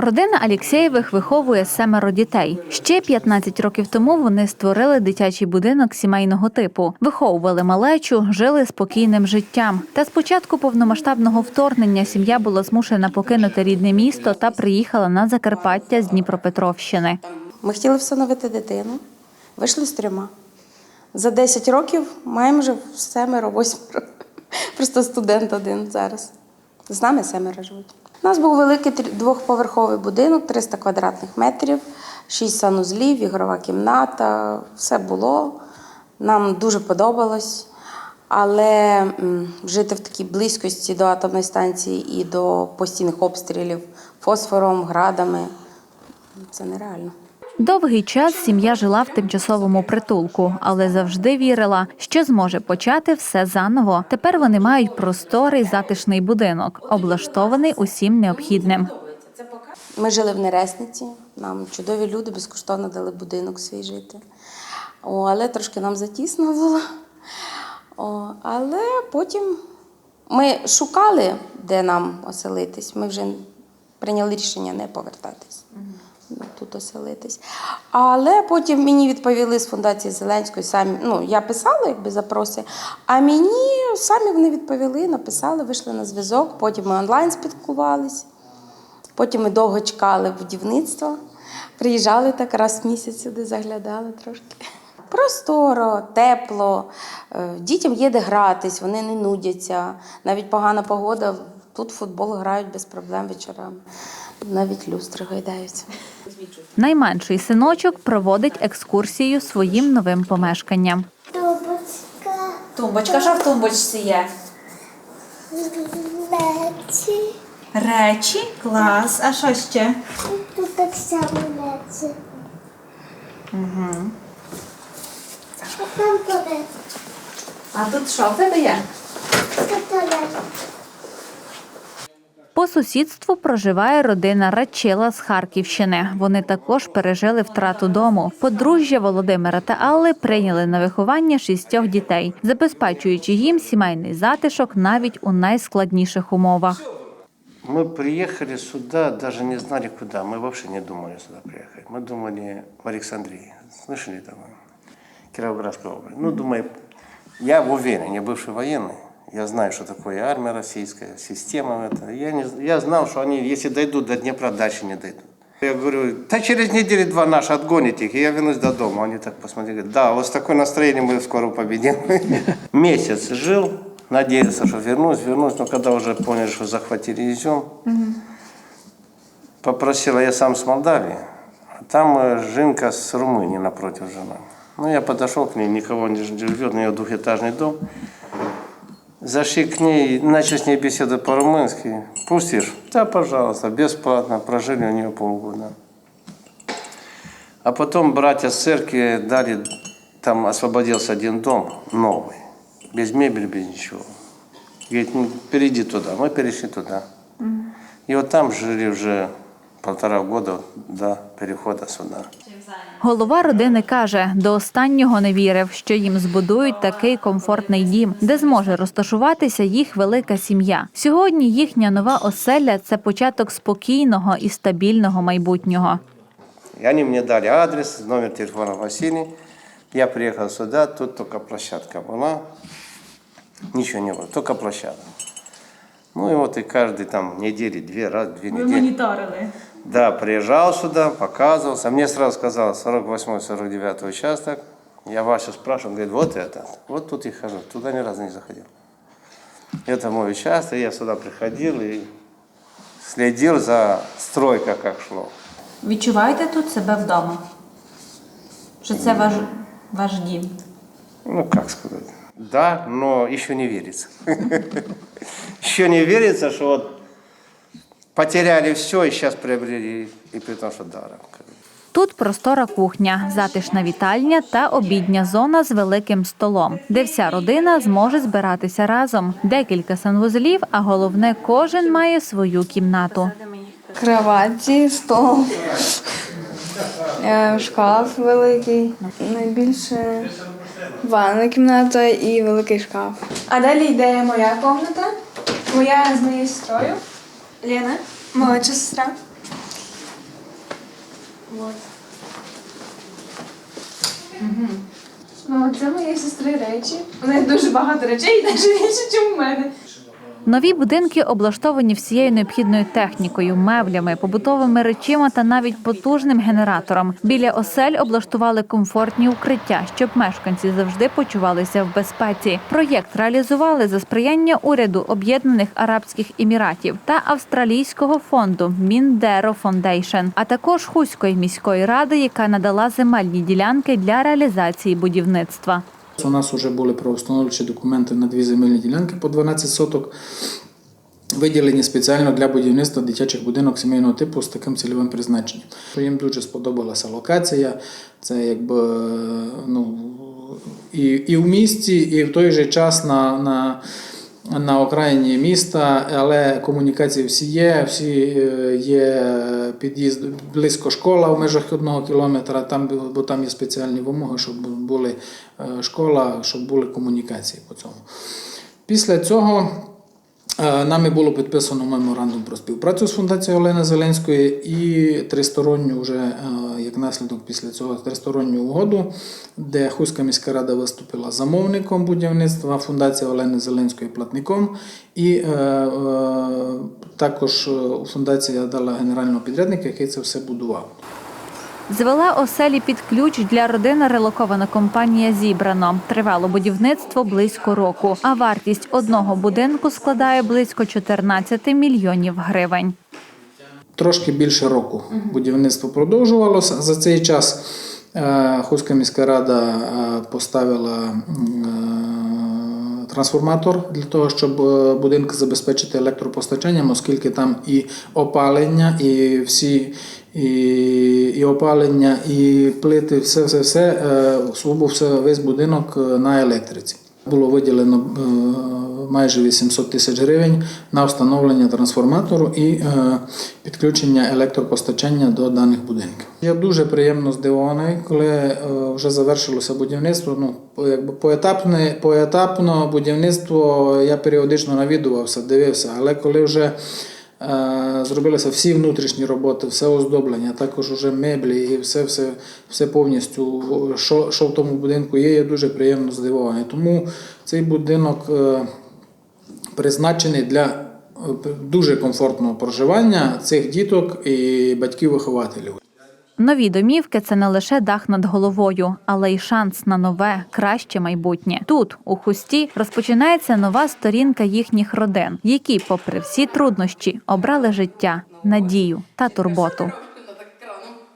Родина Алєксєєвих виховує семеро дітей. Ще 15 років тому вони створили дитячий будинок сімейного типу, виховували малечу, жили спокійним життям. Та з початку повномасштабного вторгнення сім'я була змушена покинути рідне місто та приїхала на Закарпаття з Дніпропетровщини. Ми хотіли всиновити дитину, вийшли з трьома. За 10 років маємо вже семеро, восьмеро. Просто студент один зараз. З нами семеро живуть. У нас був великий двохповерховий будинок, 300 квадратних метрів, 6 санузлів, ігрова кімната, все було. Нам дуже подобалось. Але жити в такій близькості до атомної станції і до постійних обстрілів фосфором, градами це нереально. Довгий час сім'я жила в тимчасовому притулку, але завжди вірила, що зможе почати все заново. Тепер вони мають просторий затишний будинок, облаштований усім необхідним. Ми жили в Нересниці, нам чудові люди безкоштовно дали будинок свій жити. О, але трошки нам затісно було. О, але потім ми шукали, де нам оселитись. Ми вже прийняли рішення не повертатись. Тут оселитись. Але потім мені відповіли з фундації Зеленської самі. Ну, я писала якби запроси, а мені самі вони відповіли, написали, вийшли на зв'язок. Потім ми онлайн спілкувалися. Потім ми довго чекали будівництва. Приїжджали так раз в місяць сюди, заглядали трошки. Просторо, тепло, е, дітям є де гратись, вони не нудяться. Навіть погана погода, тут футбол грають без проблем вечорами. Навіть люстри гайдаються. Найменший синочок проводить екскурсію своїм новим помешканням. Тумбочка, Тумбочка, що в тумбочці є? лечі, Речі, клас. А що ще? тут так само лечі. Угу. А там туалет, А тут що в тебе є? тут туалет. По сусідству проживає родина Рачила з Харківщини. Вони також пережили втрату дому. Подружжя Володимира та Алли прийняли на виховання шістьох дітей, забезпечуючи їм сімейний затишок навіть у найскладніших умовах. Мы приехали сюда, даже не знали куда. Мы вообще не думали сюда приехать. Мы думали в Александрии. Слышали там? Кировоградская область. Ну, думаю, я уверен, я бывший военный. Я знаю, что такое армия российская, система это. Я, не, я знал, что они, если дойдут до Днепра, дальше не дойдут. Я говорю, да через неделю два наши отгонить их, и я вернусь до дома. Они так посмотрели, да, вот с такое настроение мы скоро победим. Месяц жил, надеялся, что вернусь, вернусь, но когда уже поняли, что захватили Изюм, попросила, я сам с Молдавии, а там э, Жинка с Румынии напротив жена. Ну, я подошел к ней, никого не живет, у нее двухэтажный дом. Зашли к ней, начали с ней беседовать по-румынски. Пустишь? Да, пожалуйста, бесплатно. Прожили у нее полгода. А потом братья с церкви дали, там освободился один дом новый, без мебели, без ничего. Говорит, ну, перейди туда. Мы перешли туда. И вот там жили уже полтора года до перехода сюда. Голова родини каже, до останнього не вірив, що їм збудують такий комфортний дім, де зможе розташуватися їх велика сім'я. Сьогодні їхня нова оселя це початок спокійного і стабільного майбутнього. И они мне дали адрес, номер телефона Василий. Я приехал сюда, тут только площадка была. Ничего не было, только площадка. Ну и вот и каждый там недели, две раз, две Ви недели. моніторили. Да, приезжал сюда, показывался. Мне сразу сказал 48-49 участок. Я Вася спрашивал, говорит, вот это. Вот тут и хожу. Туда ни разу не заходил. Это мой участок. Я сюда приходил и следил за стройкой, как шло. Відчуваєте тут себе вдома? Що це ваш, ваш дім? Ну, как сказать. Да, но еще не верится. Еще не верится, что вот потеряли все и сейчас приобрели, и при том, что даром. Тут простора кухня, затишна вітальня та обідня зона з великим столом, де вся родина зможе збиратися разом. Декілька санвузлів, а головне, кожен має свою кімнату. Кроваті, стол, е, шкаф великий. Найбільше ванна кімната і великий шкаф. А далі йде моя комната. Моя з моєю сестрою. Лена, молодша сестра. Вот. Угу. Ну, це моєї сестри речі. У неї дуже багато речей, і навіть більше, ніж у мене. Нові будинки облаштовані всією необхідною технікою, меблями, побутовими речима та навіть потужним генератором. Біля осель облаштували комфортні укриття, щоб мешканці завжди почувалися в безпеці. Проєкт реалізували за сприяння уряду Об'єднаних Арабських Еміратів та австралійського фонду Міндеро Фондейшн, а також Хуської міської ради, яка надала земельні ділянки для реалізації будівництва. У нас вже були правоустановчі документи на дві земельні ділянки по 12 соток, виділені спеціально для будівництва дитячих будинок сімейного типу з таким цільовим призначенням. Їм дуже сподобалася локація. Це якби ну, і, і в місті, і в той же час на. на на окраїні міста, але комунікації всі є, всі е, є під'їзд близько школа в межах одного кілометра, там, бо там є спеціальні вимоги, щоб були е, школа, щоб були комунікації по цьому. Після цього нами було підписано меморандум про співпрацю з фундацією Олени Зеленської і тристоронню вже е, як наслідок після цього тристоронню угоду, де Хуська міська рада виступила замовником будівництва, фундація Олени Зеленської платником, і е, е, також е, фундація дала генерального підрядника, який це все будував. Звела оселі під ключ для родини релокована компанія Зібрано. Тривало будівництво близько року, а вартість одного будинку складає близько 14 мільйонів гривень. Трошки більше року будівництво продовжувалося. За цей час е, Хуська міська рада е, поставила трансформатор для того, щоб е, будинки забезпечити електропостачанням, оскільки там і опалення, і всі. І, і опалення, і плити, все, все, все, е, все весь будинок е, на електриці. Було виділено майже 800 тисяч гривень на встановлення трансформатору і е, підключення електропостачання до даних будинків. Я дуже приємно здивований, коли е, вже завершилося будівництво. Ну, якби поетапне, поетапно будівництво я періодично навідувався, дивився, але коли вже Е, Зробилися всі внутрішні роботи, все оздоблення, також уже меблі і все, все, все повністю, що, що в тому будинку є, я дуже приємно здивований. Тому цей будинок призначений для е, дуже комфортного проживання цих діток і батьків-вихователів. Нові домівки це не лише дах над головою, але й шанс на нове, краще майбутнє. Тут, у хусті, розпочинається нова сторінка їхніх родин, які, попри всі труднощі, обрали життя, надію та турботу.